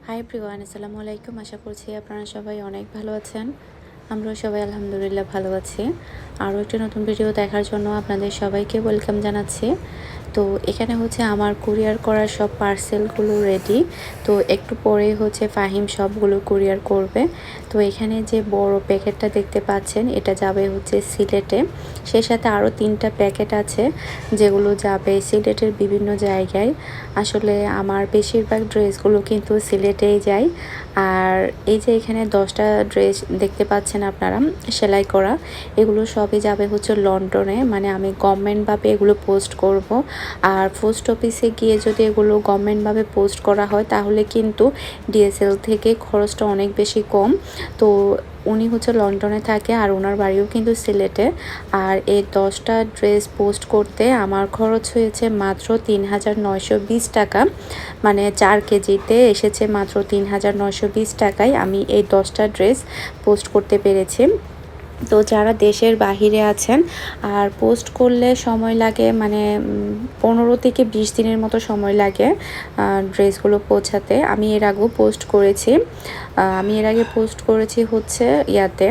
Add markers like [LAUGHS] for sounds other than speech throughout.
High Priyan আসসালামু আলাইকুম আশা করছি আপনারা সবাই অনেক ভালো আছেন আমরাও সবাই আলহামদুলিল্লাহ ভালো আছি আরও একটি নতুন ভিডিও দেখার জন্য আপনাদের সবাইকে ওয়েলকাম জানাচ্ছি তো এখানে হচ্ছে আমার কুরিয়ার করা সব পার্সেলগুলো রেডি তো একটু পরেই হচ্ছে ফাহিম সবগুলো কুরিয়ার করবে তো এখানে যে বড় প্যাকেটটা দেখতে পাচ্ছেন, এটা যাবে হচ্ছে সিলেটে। সেই সাথে আরও তিনটা প্যাকেট আছে, যেগুলো যাবে সিলেটের বিভিন্ন জায়গায়। আসলে আমার বেশিরভাগ ড্রেসগুলো কিন্তু সিলেটেই যায়। আর এই যে এখানে দশটা ড্রেস দেখতে পাচ্ছেন আপনারা, সেলাই করা, এগুলো সবই যাবে হচ্ছে লন্ডনে। মানে আমি গভর্নমেন্টভাবে এগুলো পোস্ট করব। আর পোস্ট অফিসে গিয়ে যদি এগুলো গভর্নমেন্টভাবে পোস্ট করা হয়, তাহলে কিন্তু ডিএসএল থেকে খরচটা অনেক বেশি কম। তো উনি হচ্ছে লন্ডনে থাকে আর ওনার বাড়িও কিন্তু সিলেটে। আর এই দশটা ড্রেস পোস্ট করতে আমার খরচ হয়েছে মাত্র তিন হাজার নয়শো বিশ টাকা। মানে চার কেজিতে এসেছে মাত্র তিন হাজার নয়শো বিশ টাকায়। আমি এই দশটা ড্রেস পোস্ট করতে পেরেছি। তো যারা দেশের বাহিরে আছেন আর পোস্ট করলে সময় লাগে মানে পনেরো থেকে বিশ দিনের মতো সময় লাগে ড্রেসগুলো পৌঁছাতে। আমি এর আগেও পোস্ট করেছি। আমি এর আগে পোস্ট করেছি হচ্ছে ইয়াতে।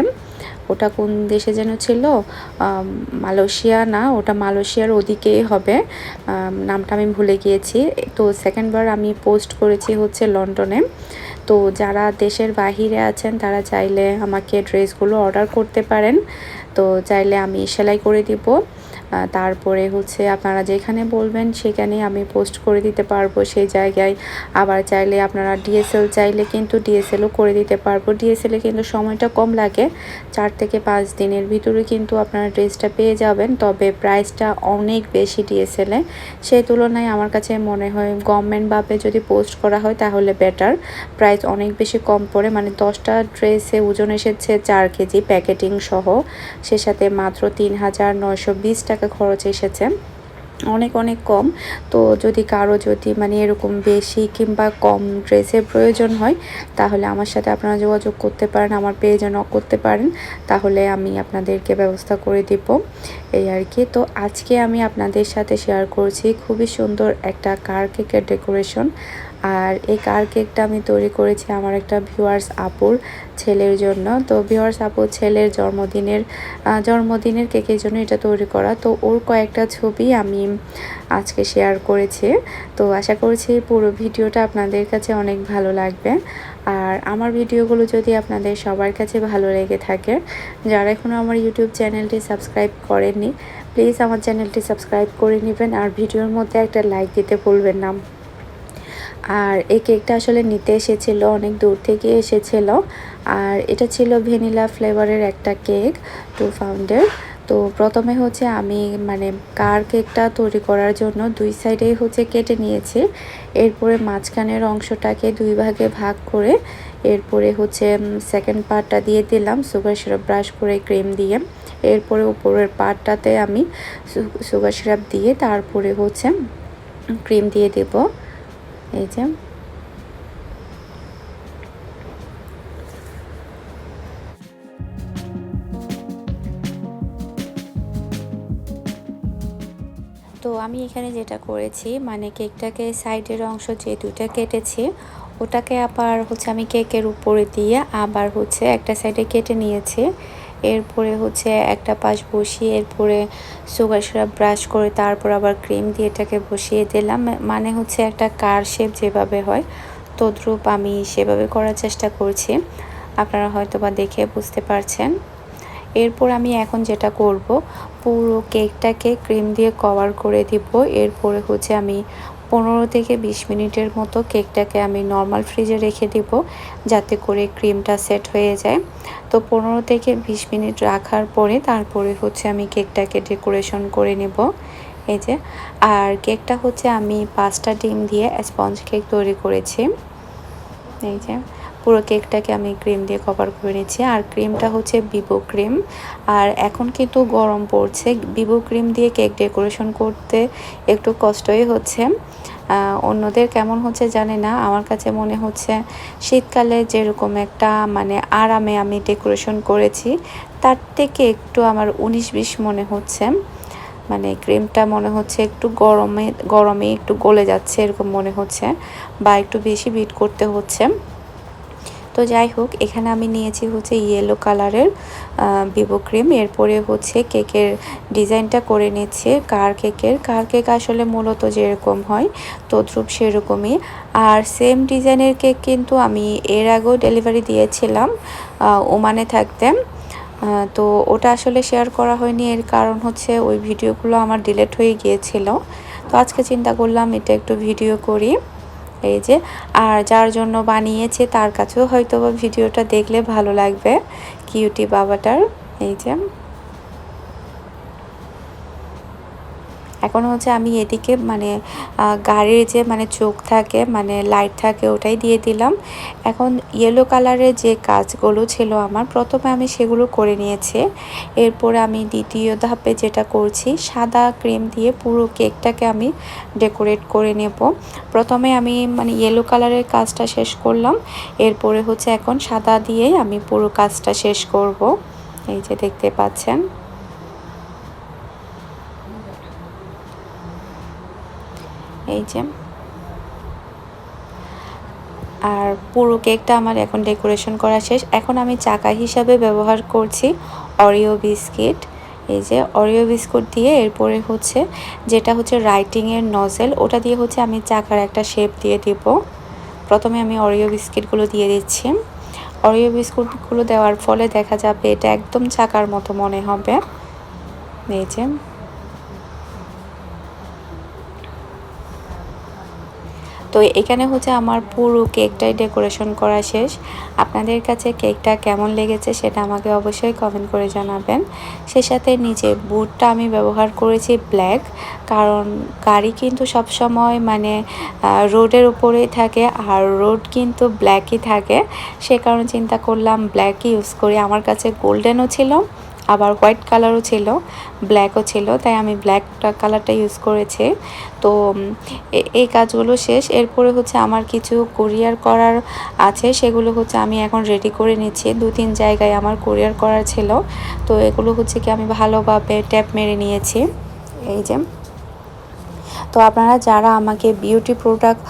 ওটা কোন দেশে যেন ছিল? মালয়েশিয়া না, ওটা মালয়েশিয়ার ওদিকেই হবে। নামটা আমি ভুলে গিয়েছি। তো সেকেন্ডবার আমি পোস্ট করেছি হচ্ছে লন্ডনে। তো যারা দেশের বাহিরে আছেন, তারা চাইলে আমাকে ড্রেসগুলো অর্ডার করতে পারেন। তো চাইলে আমি সেলাই করে দিব। তারপরে হচ্ছে আপনারা যেখানে বলবেন সেখানে আমি পোস্ট করে দিতে পারব সেই জায়গায়। আবার চাইলে আপনারা ডিএসএল চাইলে কিন্তু ডিএসএলও করে দিতে পারব। ডিএসএলে কিন্তু সময়টা কম লাগে, চার থেকে পাঁচ দিনের ভিতরে কিন্তু আপনারা ড্রেসটা পেয়ে যাবেন। তবে প্রাইসটা অনেক বেশি ডিএসএলে সেই তুলনায় আমার কাছে মনে হয় গভর্নমেন্টভাবে যদি পোস্ট করা হয় তাহলে বেটার। প্রাইস অনেক বেশি কম পড়ে মানে দশটা ড্রেসে ওজন এসেছে চার কেজি প্যাকেটিং সহ। সে সাথে মাত্র তিন হাজার নয়শো বিশ টাকা টাকা খরচ এসেছে। অনেক অনেক কম। তো যদি কারও যদি মানে এরকম বেশি কিংবা কম ড্রেসের প্রয়োজন হয়, তাহলে আমার সাথে আপনারা যোগাযোগ করতে পারেন, আমার পেজে নক করতে পারেন। তাহলে আমি আপনাদেরকে ব্যবস্থা করে দিব এই আর কি। তো আজকে আমি আপনাদের সাথে শেয়ার করছি খুবই সুন্দর একটা কার কেকের ডেকোরেশন আর এই কার কেকটা আমি তৈরি করেছি আমার একটা ভিউয়ার্স আপুর ছেলের জন্য। তো ভিউয়ার্স আপুর ছেলের জন্মদিনের জন্মদিনের কেকের জন্য এটা তৈরি করা। তো ওর কয়েকটা ছবি আমি আজকে শেয়ার করেছি। তো আশা করছি পুরো ভিডিওটা আপনাদের কাছে অনেক ভালো লাগবে। আর আমার ভিডিওগুলো যদি আপনাদের সবার কাছে ভালো লেগে থাকে, যারা এখনও আমার ইউটিউব চ্যানেলটি সাবস্ক্রাইব করেননি প্লিজ আমার চ্যানেলটি সাবস্ক্রাইব করে নেবেন। আর ভিডিওর মধ্যে একটা লাইক দিতে ভুলবেন না। আর এই কেকটা আসলে নিতে এসেছিল, অনেক দূর থেকে এসেছিল। আর এটা ছিল ভ্যানিলা ফ্লেভারের একটা কেক, টু পাউন্ডের। তো প্রথমে হচ্ছে আমি মানে কার কেকটা তৈরি করার জন্য দুই সাইডেই হচ্ছে কেটে নিয়েছি। এরপরে মাঝখানের অংশটাকে দুই ভাগে ভাগ করে এরপরে হচ্ছে সেকেন্ড পার্টটা দিয়ে দিলাম সুগার সিরাপ ব্রাশ করে ক্রিম দিয়ে। এরপরে উপরের পার্টটাতে আমি সুগার সিরাপ দিয়ে তারপরে হচ্ছে ক্রিম দিয়ে দেবো। এই যে। তো আমি এখানে যেটা করেছি মানে কেকটাকে সাইডের অংশ যে দুটা কেটেছি, ওটাকে আবার হচ্ছে আমি কেকের উপরে দিয়ে আবার হচ্ছে একটা সাইডে কেটে নিয়েছি। এরপরে হচ্ছে একটা পাশ বসিয়ে এরপরে সুগার সিরাপ ব্রাশ করে তারপর আবার ক্রিম দিয়ে এটাকে বসিয়ে দিলাম। মানে হচ্ছে একটা কার শেপ যেভাবে হয়, তদ্রূপ আমি সেভাবে করার চেষ্টা করছি। আপনারা হয়তো বা দেখে বুঝতে পারছেন। এরপর আমি এখন যেটা করব, পুরো কেকটাকে ক্রিম দিয়ে কভার করে দিব। এরপরে হচ্ছে আমি পনেরো থেকে বিশ মিনিটের মতো কেকটাকে আমি নর্মাল ফ্রিজে রেখে দিব, যাতে করে ক্রিমটা সেট হয়ে যায়। তো পনেরো থেকে বিশ মিনিট রাখার পরে তারপরে হচ্ছে আমি কেকটাকে ডেকোরেশন করে নেব। এই যে, আর কেকটা হচ্ছে আমি পাঁচটা ডিম দিয়ে স্পঞ্জ কেক তৈরি করেছি। এই যে পুরো কেকটাকে আমি ক্রিম দিয়ে কভার করে নিচ্ছি। আর ক্রিমটা হচ্ছে বিবো ক্রিম আর এখন কিন্তু গরম পড়ছে। বিবো ক্রিম দিয়ে কেক ডেকোরেশন করতে একটু কষ্টই হচ্ছে। অন্যদের কেমন হচ্ছে জানি না। আমার কাছে মনে হচ্ছে শীতকালে যেরকম একটা মানে আরামে আমি ডেকোরেশন করেছি, তার থেকে একটু আমার উনিশ বিশ মনে হচ্ছে। মানে ক্রিমটা মনে হচ্ছে একটু গরমে গরমে একটু গলে যাচ্ছে এরকম মনে হচ্ছে বা একটু বেশি বিট করতে হচ্ছে। তো যাই হোক, এখানে আমি নিয়েছি হচ্ছে ইয়েলো কালারের ভিভো ক্রিম এরপরে হচ্ছে কেকের ডিজাইনটা করে নিচ্ছে কার কেকের কার কেক আসলে মূলত যেরকম হয়, তদ্রুপ সেরকমই। আর সেম ডিজাইনের কেক কিন্তু আমি এর আগেও ডেলিভারি দিয়েছিলাম ওমানে থাকতে। তো ওটা আসলে শেয়ার করা হয়নি, এর কারণ হচ্ছে ওই ভিডিওগুলো আমার ডিলেট হয়ে গিয়েছিল। তো আজকে চিন্তা করলাম এটা একটু ভিডিও করি। এই যে, আর যার জন্য বানিয়েছে তার কাছেও হয়তো ভিডিওটা দেখলে ভালো লাগবে। কিউটি বাবাটার, এই যে। এখন হচ্ছে আমি এদিকে মানে গাড়ির যে মানে চোখ থাকে মানে লাইট থাকে ওটাই দিয়ে দিলাম। এখন ইয়েলো কালারের যে কাজগুলো ছিল আমার, প্রথমে আমি সেগুলো করে নিয়েছি। এরপরে আমি দ্বিতীয় ধাপে যেটা করছি, সাদা ক্রিম দিয়ে পুরো কেকটাকে আমি ডেকোরেট করে নেব। প্রথমে আমি মানে ইয়েলো কালারের কাজটা শেষ করলাম। এরপরে হচ্ছে এখন সাদা দিয়েই আমি পুরো কাজটা শেষ করব। এই যে দেখতে পাচ্ছেন। এই যে। আর পুরো কেকটা আমার এখন ডেকোরেশন করা শেষ। এখন আমি চাকা হিসাবে ব্যবহার করছি অরিও বিস্কিট। এই যে অরিও বিস্কুট দিয়ে এরপরে হচ্ছে যেটা হচ্ছে রাইটিংয়ের নজেল ওটা দিয়ে হচ্ছে আমি চাকার একটা শেপ দিয়ে দিব। প্রথমে আমি অরিও বিস্কিটগুলো দিয়ে দিচ্ছি। অরিও বিস্কুটগুলো দেওয়ার ফলে দেখা যাবে এটা একদম চাকার মতো মনে হবে। এই যে। তো এখানে হচ্ছে আমার পুরো কেকটাই ডেকোরেশন করা শেষ। আপনাদের কাছে কেকটা কেমন লেগেছে সেটা আমাকে অবশ্যই কমেন্ট করে জানাবেন। সে সাথে নিচে বুটটা আমি ব্যবহার করেছি ব্ল্যাক কারণ গাড়ি কিন্তু সব সময় মানে রোডের উপরেই থাকে আর রোড কিন্তু ব্ল্যাকই থাকে। সে কারণে চিন্তা করলাম ব্ল্যাকই ইউজ করি। আমার কাছে গোল্ডেনও ছিল। আবার হোয়াইট কালারও ছিল, ব্ল্যাকও ছিল, তাই আমি ব্ল্যাক কালারটা ইউজ করেছি। তো এই কাজগুলো শেষ। এরপরে হচ্ছে আমার কিছু কুরিয়ার করার আছে, সেগুলো হচ্ছে আমি এখন রেডি করে নিচ্ছি। দু তিন জায়গায় আমার কুরিয়ার করার ছিল। তো এগুলো হচ্ছে কি আমি ভালোভাবে ট্যাপ মেরে নিয়েছি। এই যে। তো আপনারা যারা আমাকে বিউটি প্রোডাক্ট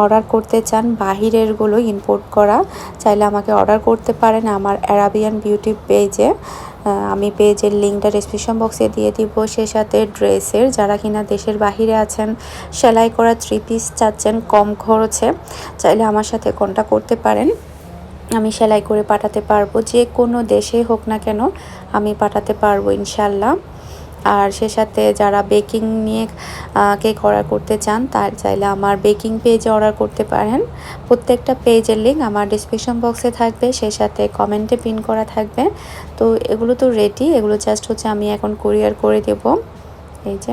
অর্ডার করতে চান, বাহিরেরগুলো ইম্পোর্ট করা, চাইলে আমাকে অর্ডার করতে পারেন আমার অ্যারাবিয়ান বিউটি পেজে আমি পেজের লিঙ্কটা ডিসক্রিপশন বক্সে দিয়ে দিব। সে সাথে ড্রেসের, যারা কিনা দেশের বাহিরে আছেন, সেলাই করা থ্রি পিস চাচ্ছেন কম খরচে, চাইলে আমার সাথে কন্ট্যাক্ট করতে পারেন। আমি সেলাই করে পাঠাতে পারব। যে কোনো দেশে হোক না কেন, আমি পাঠাতে পারব ইনশাল্লাহ। আর সে সাথে যারা বেকিং নিয়ে কেক অর্ডার করতে চান, তার চাইলে আমার বেকিং পেজে অর্ডার করতে পারেন। প্রত্যেকটা পেজের লিঙ্ক আমার ডিসক্রিপশন বক্সে থাকবে, সে সাথে কমেন্টে পিন করা থাকবে। তো এগুলো তো রেডি এগুলো জাস্ট হচ্ছে আমি এখন কুরিয়ার করে দেব। এই যে।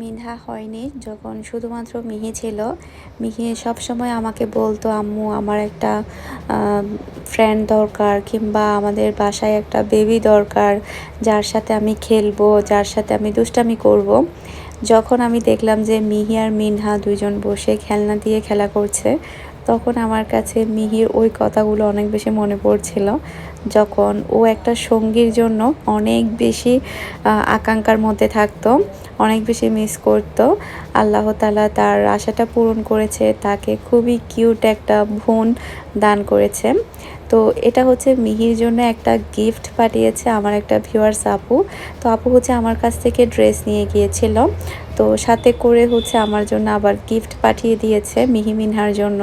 মিনহা হয়নি, যখন শুধুমাত্র মিহি ছিল মিহি সবসময় আমাকে বলতো, আম্মু, আমার একটা ফ্রেন্ড দরকার কিংবা আমাদের বাসায় একটা বেবি দরকার, যার সাথে আমি খেলব, যার সাথে আমি দুষ্টামি করব। যখন আমি দেখলাম যে মিহি আর মিনহা দুজন বসে খেলনা দিয়ে খেলা করছে তখন আমার কাছে মিহির ওই কথাগুলো অনেক বেশি মনে পড়ছিল, যখন ও একটা সঙ্গীর জন্য অনেক বেশি আকাঙ্ক্ষার মধ্যে থাকতো, অনেক বেশি মিস করতো। আল্লাহ তালা তার আশাটা পূরণ করেছে, তাকে খুবই কিউট একটা বোন দান করেছে। তো এটা হচ্ছে মিহির জন্য একটা গিফট পাঠিয়েছে আমার একটা ভিউয়ার্স আপু। তো আপু হচ্ছে আমার কাছ থেকে ড্রেস নিয়ে গিয়েছিল। তো সাথে করে হচ্ছে আমার জন্য আবার গিফট পাঠিয়ে দিয়েছে মিহি মিনহার জন্য।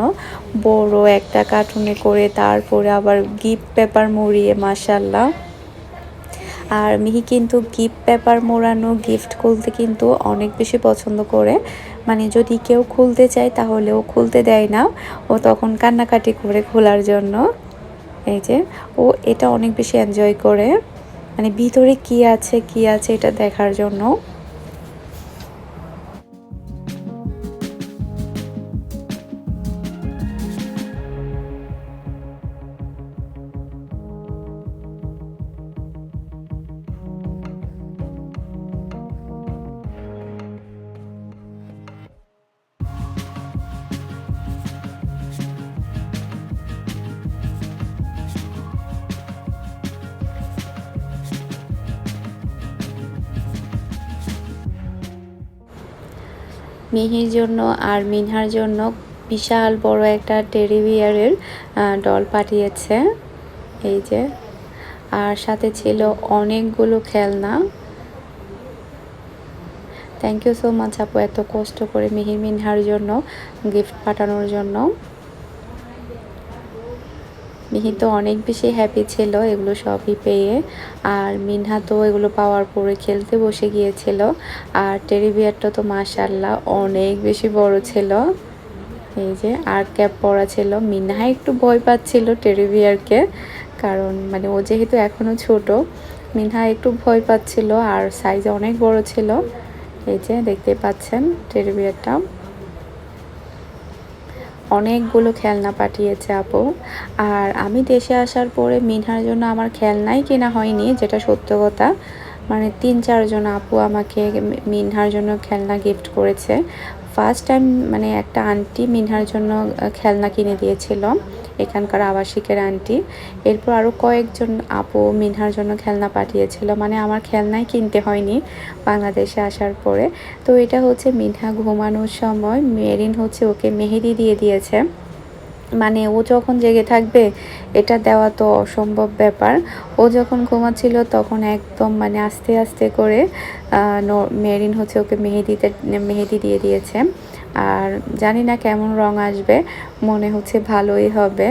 বড় একটা কার্টুনে করে তারপরে আবার গিফট পেপার মুড়িয়ে মাসাল্লাহ আর মিহি কিন্তু গিফট পেপার মোড়ানো গিফট খুলতে কিন্তু অনেক বেশি পছন্দ করে। মানে যদি কেউ খুলতে চায় তাহলে ও খুলতে দেয় না। ও তখন কান্নাকাটি করে খোলার জন্য। এই যে, ও এটা অনেক বেশি এনজয় করে। মানে ভিতরে কি আছে কি আছে এটা দেখার জন্য। মিহির জন্য আর মিনহার জন্য বিশাল বড় একটা টেরি বিয়ারের ডল পাঠিয়েছে। এই যে। আর সাথে ছিল অনেকগুলো খেলনা। থ্যাংক ইউ সো মাচ আপু, এত কষ্ট করে মিহির মিনহার জন্য গিফট পাঠানোর জন্য। মিহি তো অনেক বেশি হ্যাপি ছিল এগুলো সবই পেয়ে। আর মিনহা তো এগুলো পাওয়ার পরে খেলতে বসে গিয়েছিল। আর টেরি বিয়ারটা তো মাশাল্লাহ অনেক বেশি বড় ছিল। এই যে, আর ক্যাপ পরা ছিল। মিনহা একটু ভয় পাচ্ছিল টেরি বিয়ারকে, কারণ মানে ও যেহেতু এখনও ছোট, মিনহা একটু ভয় পাচ্ছিল। আর সাইজ অনেক বড় ছিল। এই যে, দেখতে পাচ্ছেন টেরি বিয়ারটা। অনেকগুলো খেলনা পাঠিয়েছে আপু। আর আমি দেশে আসার পরে মিনহার জন্য আমার খেলনাই কেনা হয়নি, যেটা সত্য কথা। মানে তিন চারজন আপু আমাকে মিনহার জন্য খেলনা গিফট করেছে। ফার্স্ট টাইম মানে একটা আন্টি মিনহার জন্য খেলনা কিনে দিয়েছিল। এখানকার আবাসিকের আন্টি। এরপর আরও কয়েকজন আপু মিনহার জন্য খেলনা পাঠিয়েছিল। মানে আমার খেলনাই কিনতে হয়নি বাংলাদেশে আসার পরে। তো এটা হচ্ছে মিনহা ঘুমানোর সময়। মেরিন হচ্ছে ওকে মেহেদি দিয়ে দিয়েছে। মানে ও যখন জেগে থাকবে, এটা দেওয়া তো অসম্ভব ব্যাপার। ও যখন ঘুমাচ্ছিল তখন একদম মানে আস্তে আস্তে করে মেরিন হচ্ছে ওকে মেহেদিতে, মেহেদি দিয়ে দিয়েছে। আর জানি না কেমন রং আসবে, মনে হচ্ছে ভালোই হবে।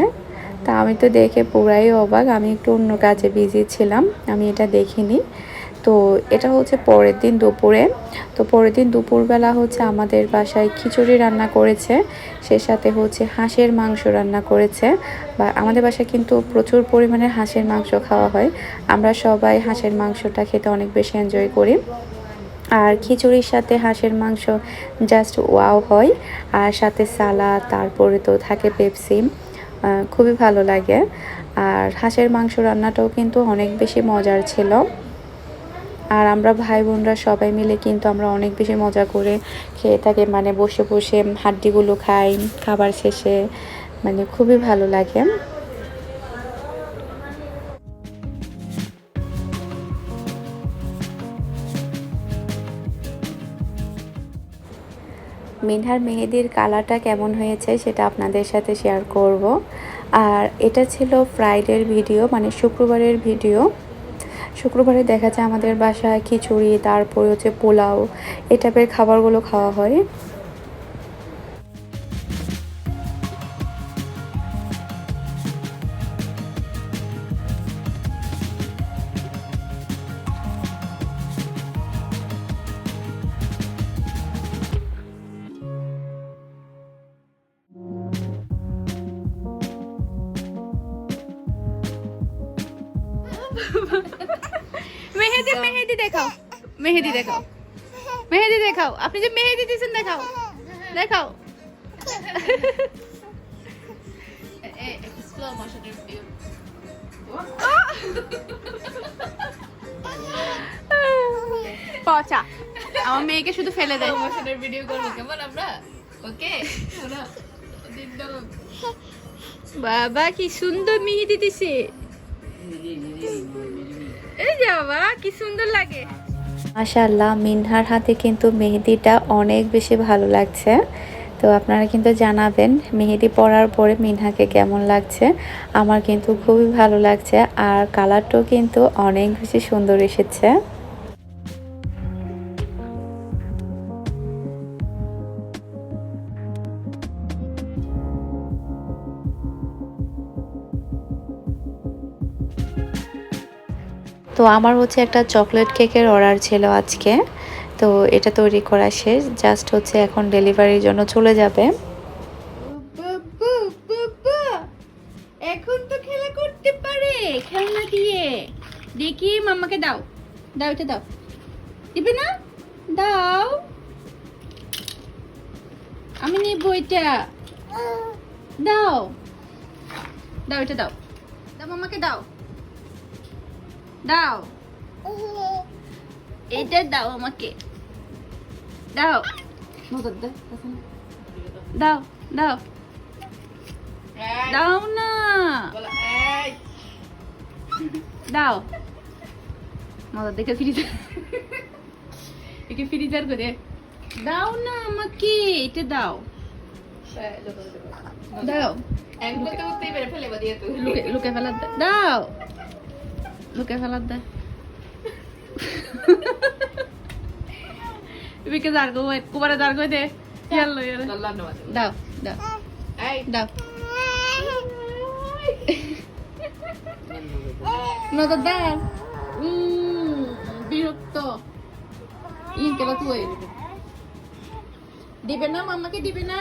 তা আমি তো দেখে পুরাই অবাক, আমি একটু অন্য কাজে বিজি ছিলাম, আমি এটা দেখিনি। তো এটা হচ্ছে পরের দিন দুপুরে। তো পরের দিন দুপুরবেলা হচ্ছে আমাদের বাসায় খিচুড়ি রান্না করেছে, সে সাথে হচ্ছে হাঁসের মাংস রান্না করেছে। বা আমাদের বাসায় কিন্তু প্রচুর পরিমাণে হাঁসের মাংস খাওয়া হয়। আমরা সবাই হাঁসের মাংসটা খেতে অনেক বেশি এনজয় করি। আর খিচুড়ির সাথে হাঁসের মাংস জাস্ট ওয়াও হয়। আর সাথে সালাদ, তারপরে তো থাকে পেপসি খুবই ভালো লাগে। আর হাঁসের মাংস রান্নাটাও কিন্তু অনেক বেশি মজার ছিল। আর আমরা ভাই বোনরা সবাই মিলে কিন্তু আমরা অনেক বেশি মজা করে খেয়ে থাকি। মানে বসে বসে হাড্ডিগুলো খাই খাবার শেষে। মানে খুবই ভালো লাগে। মিনহার মেহেদির কালারটা কেমন হয়েছে সেটা আপনাদের সাথে শেয়ার করব। আর এটা ছিল ফ্রাইডের ভিডিও মানে শুক্রবারের ভিডিও শুক্রবারে দেখা যায় আমাদের বাসায় খিচুড়ি, তারপরে হচ্ছে পোলাও এ খাবারগুলো খাওয়া হয়। মেহেদি মেহেদি দেখাও। মেহেদি দেখাও। মেহেদি দেখাও। আপনি যে মেহেদি দিয়েছেন দেখাও। দেখাও। পচা। আমার মেয়েকে শুধু ফেলে দেয়। প্রমোশনের ভিডিও করব কেমন আমরা? ওকে বাবা কি সুন্দর মেহেদি দিছে। মাশাল্লাহ মিনহার হাতে কিন্তু মেহেদিটা অনেক বেশি ভালো লাগছে। তো আপনারা কিন্তু জানাবেন মেহেদি পরার পরে মিনহাকে কেমন লাগছে। আমার কিন্তু খুবই ভালো লাগছে আর কালারটাও কিন্তু অনেক বেশি সুন্দর এসেছে। তো আমার হচ্ছে একটা চকলেট কেকের অর্ডার ছিল আজকে। তো এটা তৈরি করা শেষ, জাস্ট হচ্ছে এখন ডেলিভারির জন্য চলে যাবে। এখন তো খেলা করতে পারে, খেলনা দিয়ে। দেখি মাম্মাকে দাও দাও এটা দাও। দিবে না? দাও। আমি নিব এটা। দাও। দাও এটা দাও। দাও মাম্মাকে দাও। দাও। [LAUGHS] এটা দাও আমাকে। দাও। দাও দাও। দাও না। দাও। [LAUGHS] মদত দেখে ফ্রিজার [LAUGHS] একে ফ্রিজার করে। দাও না আমাকে এটা দাও। দাও। ফেলে লুকে দে দাও। লুকে ফেলার দে। বিকে দাঁড় গো কুবারে দাঁড় গো দে। দাও দাও দাও। নজর দাও বিরক্ত। ইনকে তুই দিবে না মাম্মাকে দিবে না?